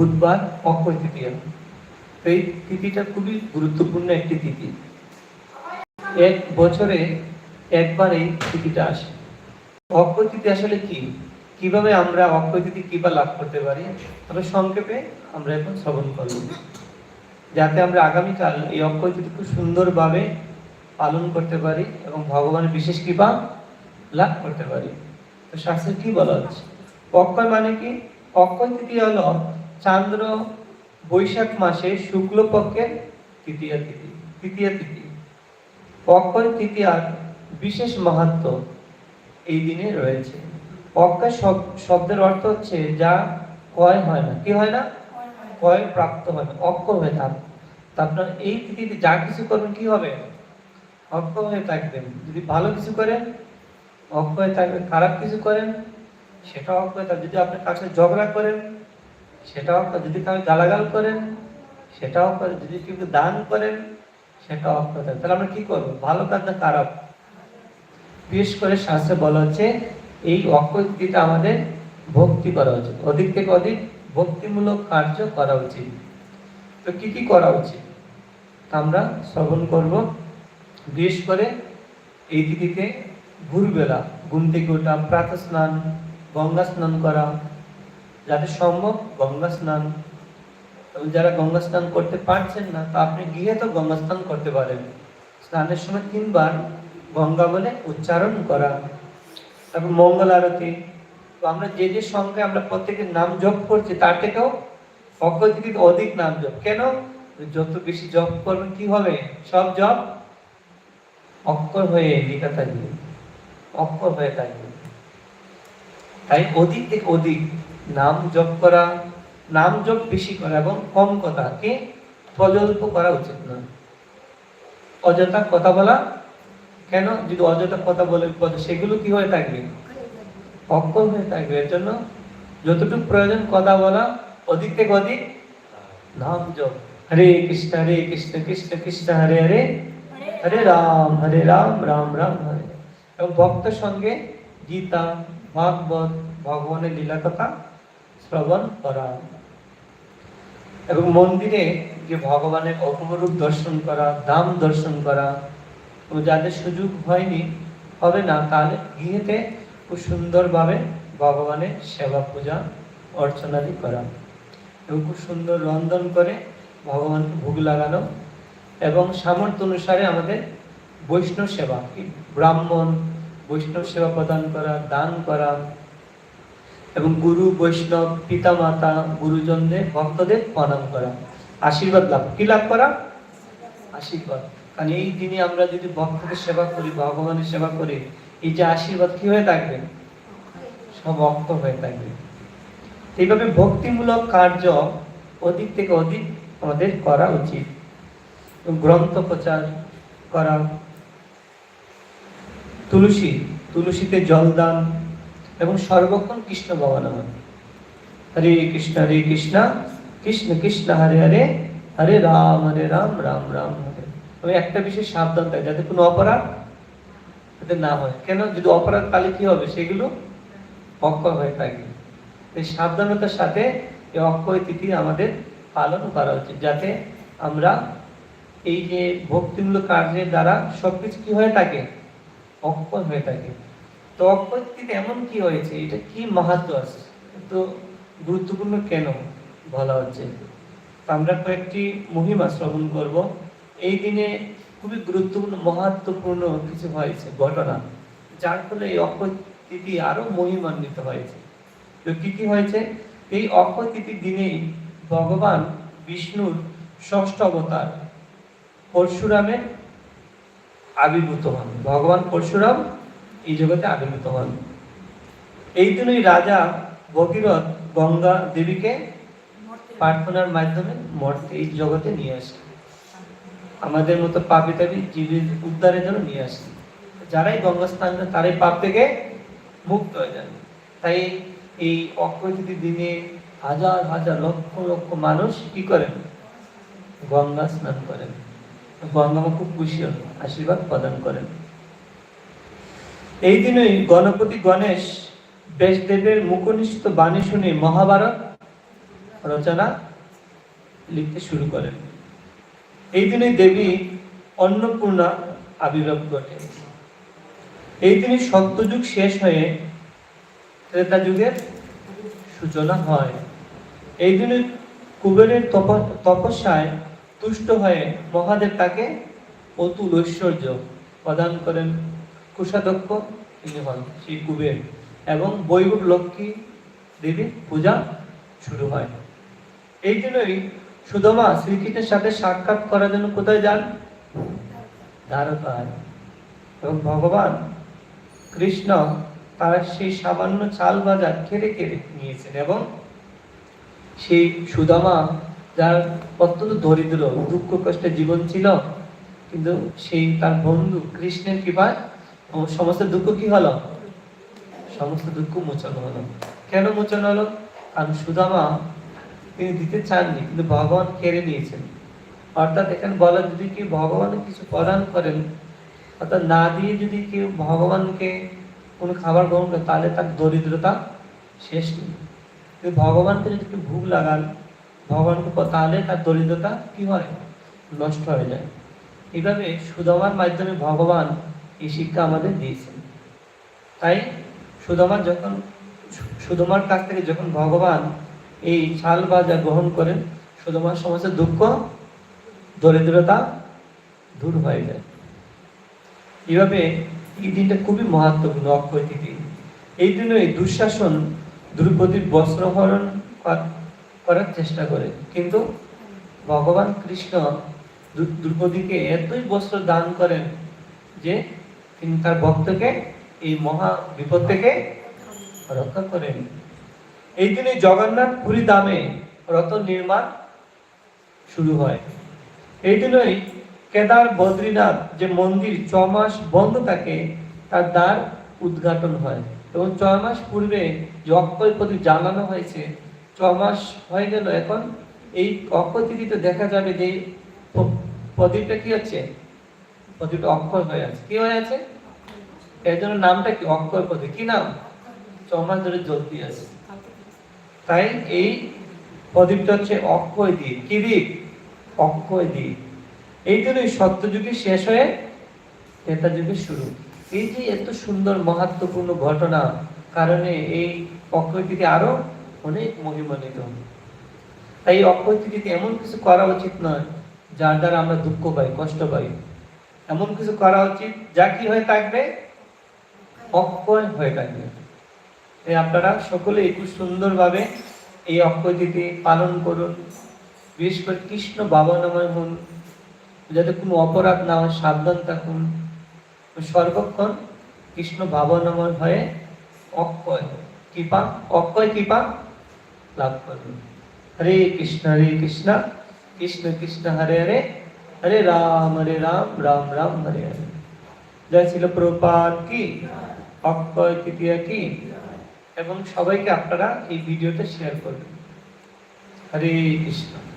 বুধবার অক্ষয় তৃতীয়া এই তিথিটা খুবই গুরুত্বপূর্ণ একটি তিথি। এক বছরে একবার এই তিথিটা আসে। অক্ষয় তিথি আসলে কি? কীভাবে আমরা অক্ষয় তিথি কিবা লাভ করতে পারি? তবে সংক্ষেপে আমরা এখন শ্রবণ করব। যাতে আমরা আগামীকাল এই অক্ষয় তিথি খুব সুন্দরভাবে পালন করতে পারি এবং ভগবানের বিশেষ কৃপা লাভ করতে পারি। তো শাস্ত্রে কি বলা হচ্ছে? অক্ষয় মানে কি? অক্ষয় তিথি হলো চান্দ্র বৈশাখ মাসে শুক্লপক্ষের তৃতীয় তিথি তৃতীয় তিথি। অক্ষয় তৃতীয়ার বিশেষ মাহাত্ম এই দিনে রয়েছে। অক্ষয় শব্দের অর্থ হচ্ছে যা ক্ষয় হয় না। কি হয় না? ক্ষয় প্রাপ্ত হয় না অক্ষয় হয়ে থাক। আপনার এই তিথিতে যা কিছু করবেন, কি হবে? অক্ষয় হয়ে থাকবেন। যদি ভালো কিছু করেন অক্ষয় থাকবেন। খারাপ কিছু করেন, সেটাও অক্ষয় থাকবে। যদি আপনি কাছে ঝগড়া করেন সেটাও যদি কাউকে গালাগাল করেন, সেটাও যদি কেউ দান করেন, সেটাও থাকবে তাহলে আমরা কি করব? ভালো কাজ না খারাপ বিশেষ করে শাস্ত্রে বলা হচ্ছে, এই অক্ষয় আমাদের ভক্তি করা উচিত। অধিক থেকে অধিক ভক্তিমূলক কার্য করা উচিত। তো কি কি করা উচিত? আমরা শ্রবণ করব। বিশেষ করে এই তিথিতে ভোরবেলা ঘুম থেকে ওঠা প্রাতঃ স্নান গঙ্গা স্নান করা যাদের সম্ভব গঙ্গা স্নান। যারা গঙ্গা স্নান করতে পারছেন না, তা আপনি গিয়ে তো গঙ্গা স্নান করতে পারেন। স্নানের সময় তিনবার গঙ্গা বলে উচ্চারণ করা, তারপর মঙ্গল আরতি। তো আমরা যে যে সঙ্গে আমরা প্রত্যেকের নাম জপ করছি, তার থেকেও তিথিতে অধিক নাম জপ। কেন? যত বেশি জপ করবেন, কি হবে? সব জপ অক্ষর হয়ে লেখা থাকবে। অক্ষর হয়ে থাকবে। তাই অধিক থেকে অধিক নাম জপ করা, নাম জপ বেশি করা এবং কম কথা কে প্রজল্প করা উচিত নয়। অযথা কথা বলা, কেন? যদি অযথা কথা বলে সেগুলো কি হয়ে থাকবে? অক্ষর হয়ে থাকবে। এর জন্য যতটুকু প্রয়োজন কথা বলা, অধিক থেকে অধিক নাম জপ। হরে কৃষ্ণ হরে কৃষ্ণ কৃষ্ণ কৃষ্ণ, হরে হরে হরে রাম হরে রাম রাম রাম, হরে। এবং ভক্তের সঙ্গে গীতা, ভাগবত, ভগবানের লীলা কথা শ্রবণ করা। এবং মন্দিরে যে ভগবানের অপরূপ দর্শন করা দাম দর্শন করা যাদের সুযোগ হয়নি, হবে না, তাহলে গৃহেতে খুব সুন্দরভাবে ভগবানের সেবা পূজা অর্চনাদি করা। এবং খুব সুন্দর রন্ধন করে ভগবানকে ভোগ লাগানো, এবং সামর্থ্য অনুসারে আমাদের বৈষ্ণব সেবা ব্রাহ্মণ বৈষ্ণব সেবা প্রদান করা, দান করা এবং গুরু, বৈষ্ণব পিতা মাতা গুরুজনদের ভক্তদের প্রণাম করা। আশীর্বাদ লাভ। কি লাভ করা? আশীর্বাদ। কারণ এই দিনে আমরা যদি ভক্তদের সেবা করি, ভগবানের সেবা করি, এই যে আশীর্বাদ কি হয়ে থাকবে? সব হয়ে থাকবে। এইভাবে ভক্তিমূলক কার্য অধিক থেকে অধিক আমাদের করা উচিত। গ্রন্থ প্রচার করা। তুলসী। তুলসীতে জল দান এবং সর্বক্ষণ কৃষ্ণ ভবানা হরে কৃষ্ণ হরে কৃষ্ণ কৃষ্ণ কৃষ্ণ, হরে হরে হরে রাম হরে রাম রাম রাম, হরে। আমি একটা বিষয় সাবধান থাকে, যাতে কোনো অপরাধ যাতে না হয়। কেন? যদি অপরাধ তাহলে কি হবে? সেগুলো অক্ষয় হয়ে থাকে। এই সাবধানতার সাথে এই অক্ষয় তিথি আমাদের পালন করা উচিত, যাতে আমরা এই যে ভক্তিমূলক কার্যের দ্বারা সবকিছু কি হয়ে থাকে? অক্ষয় হয়ে থাকে। তো অক্ষয় এমন কি হয়েছে? এটা কি মাহাত্ম আছে? তো গুরুত্বপূর্ণ কেন বলা হচ্ছে? আমরা কয়েকটি মহিমা শ্রবণ করব। এই দিনে খুবই গুরুত্বপূর্ণ মহাত্মপূর্ণ কিছু হয়েছে, ঘটনা, যার ফলে এই অক্ষয় তিথি আরও মহিমান্বিত হয়েছে। তো কি কি হয়েছে? এই অক্ষয় তিথির দিনেই ভগবান বিষ্ণুর ষষ্ঠ অবতার পরশুরামের আবির্ভূত হন। ভগবান পরশুরাম এই জগতে আবির্ভূত হন। এই দিনই রাজা ভগীরথ গঙ্গা দেবীকে প্রার্থনার মাধ্যমে মর্তে এই জগতে নিয়ে আসে আমাদের মতো পাপি তাপি জীবের উদ্ধারের জন্য নিয়ে আসে যারাই গঙ্গা করেন তারাই পাপ থেকে মুক্ত হয়ে যান। তাই এই অক্ষয় তিথির দিনে হাজার হাজার, লক্ষ লক্ষ মানুষ কি করেন? গঙ্গা স্নান করেন। গঙ্গা খুব খুশি হন, আশীর্বাদ প্রদান করেন। এই দিনই গণপতি গণেশ ব্যাসদেবের মুখনিষ্ঠ বাণী শুনে মহাভারত রচনা লিখতে শুরু করেন। এই দিনে দেবী অন্নপূর্ণা আবির্ভাব ঘটে। এই দিনে সত্যযুগ শেষ হয়ে ত্রেতা যুগের সূচনা হয়। এই দিনে কুবেরের তপ- তপস্যায় তুষ্ট হয়ে মহাদেব তাকে অতুল ঐশ্বর্য প্রদান করেন। কুষাধ্যক্ষ, তিনি হন সেই কুবের এবং বৈভব লক্ষ্মী দেবীর পূজা শুরু হয়। এই জন্যই সুদমা শ্রীকৃষ্ণের সাথে সাক্ষাৎ করার জন্য কোথায় যান? দ্বারকায়। এবং ভগবান কৃষ্ণ তার সেই সামান্য চাল বাজার কেড়ে কেড়ে নিয়েছেন এবং সেই সুদামা যার অত্যন্ত দরিদ্র, দুঃখ কষ্টে জীবন ছিল, কিন্তু সেই তার বন্ধু কৃষ্ণের কৃপায় সমস্ত দুঃখ কি হলো? সমস্ত দুঃখ মোচন হলো। কেন মোচন হলো? কারণ সুদামা তিনি দিতে চাননি, কিন্তু ভগবান কেড়ে নিয়েছেন। অর্থাৎ এখানে বলা যদি কি ভগবান কিছু প্রদান করেন, অর্থাৎ না দিয়ে যদি কেউ ভগবানকে কোনো খাবার গ্রহণ করে, তাহলে তার দরিদ্রতা শেষ নেই। কিন্তু ভগবানকে যদি কেউ ভুগ লাগান, ভগবানকে তাহলে তার দরিদ্রতা কি হয়? নষ্ট হয়ে যায়। এইভাবে সুদামার মাধ্যমে ভগবান এই শিক্ষা আমাদের দিয়েছেন। তাই সুদামার যখন, সুদামার কাছ থেকে যখন ভগবান এই ছাল বাজা গ্রহণ করেন, সুদামার সমস্ত দুঃখ, দরিদ্রতা দূর হয়ে যায়। এইভাবে এই দিনটা খুবই মহত্বপূর্ণ অক্ষয় তিথি এই দিনে দুঃশাসন, দ্রৌপদীর বস্ত্রহরণ করার চেষ্টা করে। কিন্তু ভগবান কৃষ্ণ দ্রু- দ্রৌপদীকে এতই বস্ত্র দান করেন যে তিনি তার ভক্তকে এই মহা বিপদ থেকে রক্ষা করেন। এই দিনে জগন্নাথ পুরী দামে রথ নির্মাণ শুরু হয়। এই দিনই কেদার বদ্রীনাথ যে মন্দির ছ মাস বন্ধ থাকে, তার দ্বার উদ্ঘাটন হয়। এবং ছ মাস পূর্বে যে অক্ষয় প্রদীপ জ্বালানো হয়েছে, ছ মাস হয়ে গেল এখন। এই অক্ষয় তিথিতে দেখা যাবে যে প্রদীপটা কি হচ্ছে প্রদীপটা অক্ষয় হয়ে আছে। কি হয়ে আছে? এর জন্য নামটা কি? অক্ষয় প্রদীপ কি নাম? ছ মাস ধরে জ্বলতে আছে। তাই এই প্রদীপটা হচ্ছে অক্ষয় দ্বীপ। কি দ্বীপ? অক্ষয় দ্বীপ। এই জন্যই সত্যযুগে শেষ হয়ে ত্রেতা যুগের শুরু। এই যে এত সুন্দর, মাহাত্মপূর্ণ ঘটনা, কারণে এই অক্ষয় তিথি আরও অনেক মহিমান্বিত। তাই এই অক্ষয় তিথিতে এমন কিছু করা উচিত নয়, যার দ্বারা আমরা দুঃখ পাই, কষ্ট পাই। এমন কিছু করা উচিত, যা কি হয়ে থাকবে? অক্ষয় হয়ে থাকবে। তাই আপনারা সকলে খুব সুন্দরভাবে এই অক্ষয় তিথি পালন করুন। বিশেষ করে কৃষ্ণ বাবা নাময় হন, যাতে কোনো অপরাধ না হয়, সাবধান থাকুন। সর্বক্ষণ কৃষ্ণ বাবা নাময় হয়ে অক্ষয়, কৃপা অক্ষয় কৃপা লাভ করুন। হরে কৃষ্ণ হরে কৃষ্ণ কৃষ্ণ কৃষ্ণ, হরে হরে হরে রাম হরে রাম রাম রাম, হরে হরে। জয় ছিল প্রপাত কি? অক্ষয় তৃতীয়া কি? এবং সবাইকে আপনারা এই ভিডিওটা শেয়ার করবেন। হরে কৃষ্ণ।